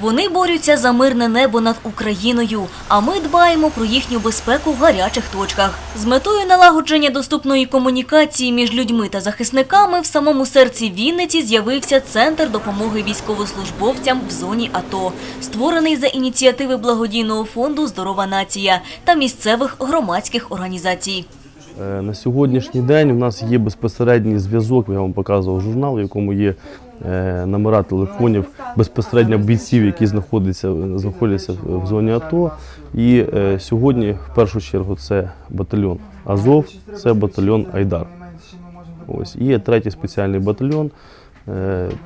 Вони борються за мирне небо над Україною, а ми дбаємо про їхню безпеку в гарячих точках. З метою налагодження доступної комунікації між людьми та захисниками в самому серці Вінниці з'явився центр допомоги військовослужбовцям в зоні АТО, створений за ініціативи благодійного фонду Здорова нація та місцевих громадських організацій. Е, На сьогоднішній день у нас є безпосередній зв'язок, я вам показував журнал, в якому є е, номера телефонів безпосередньо бійців, які знаходяться, знаходяться в зоні АТО. І е, сьогодні, в першу чергу, це батальйон Азов, це батальйон Айдар. Ось. Є третій спеціальний батальйон,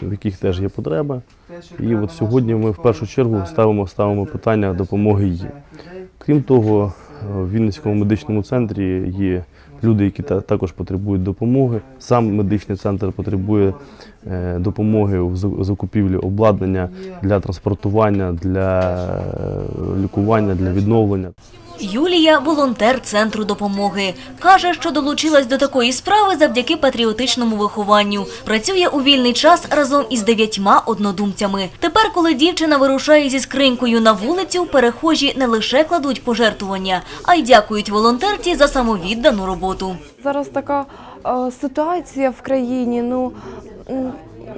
в яких теж є потреба. І от сьогодні ми в першу чергу ставимо, ставимо питання допомоги їм. Крім того, в Вінницькому медичному центрі є люди, які також потребують допомоги. Сам медичний центр потребує е, допомоги в закупівлі обладнання для транспортування, для е, лікування, для відновлення. Юлія – волонтер центру допомоги. Каже, що долучилась до такої справи завдяки патріотичному вихованню. Працює у вільний час разом із дев'ятьма однодумцями. Тепер, коли дівчина вирушає зі скринькою на вулицю, перехожі не лише кладуть пожертвування, а й дякують волонтерці за самовіддану роботу. Зараз така е, ситуація в країні. Ну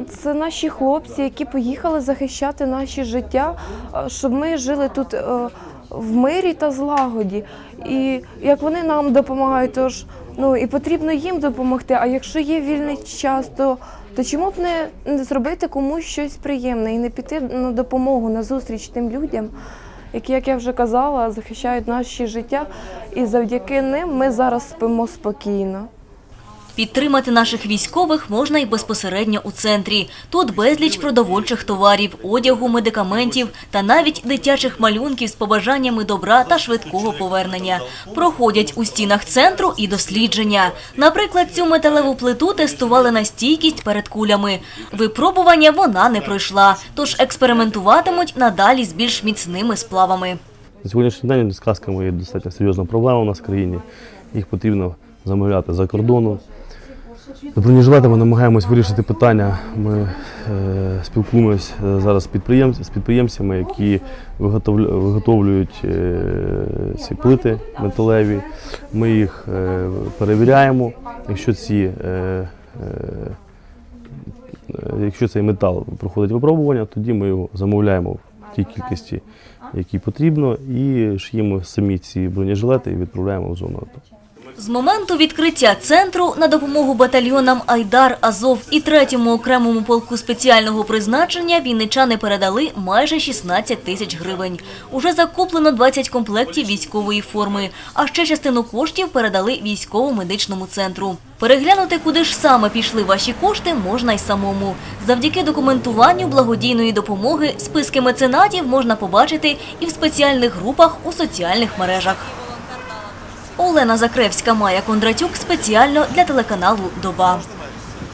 це наші хлопці, які поїхали захищати наші життя, е, щоб ми жили тут е, в мирі та злагоді. І як вони нам допомагають, тож ну і потрібно їм допомогти. А якщо є вільний час, то, то чому б не, не зробити комусь щось приємне і не піти на допомогу на зустріч тим людям? які, як я вже казала, захищають наші життя, і завдяки ним ми зараз спимо спокійно. Підтримати наших військових можна і безпосередньо у центрі. Тут безліч продовольчих товарів, одягу, медикаментів та навіть дитячих малюнків з побажаннями добра та швидкого повернення. Проходять у стінах центру і дослідження. Наприклад, цю металеву плиту тестували на стійкість перед кулями. Випробування вона не пройшла, тож експериментуватимуть надалі з більш міцними сплавами. На сьогоднішній день з касками є достатньо серйозна проблема у нас в країні. Їх потрібно замовляти за кордону. З бронежилетами намагаємось вирішити питання. Ми е, спілкуємось е, зараз з, підприємцями, з підприємцями, які виготовлю- виготовлюють е, ці плити металеві. Ми їх е, перевіряємо. Якщо, ці, е, е, е, якщо цей метал проходить випробування, тоді ми його замовляємо в тій кількості, якій потрібно, і шиємо самі ці бронежилети і відправляємо в зону АТО. З моменту відкриття центру на допомогу батальйонам Айдар, Азов і третьому окремому полку спеціального призначення вінничани передали майже 16 тисяч гривень. Уже закуплено 20 комплектів військової форми, а ще частину коштів передали військово-медичному центру. Переглянути, куди ж саме пішли ваші кошти, можна й самому. Завдяки документуванню благодійної допомоги списки меценатів можна побачити і в спеціальних групах у соціальних мережах. Олена Закревська, Майя Кондратюк спеціально для телеканалу Доба.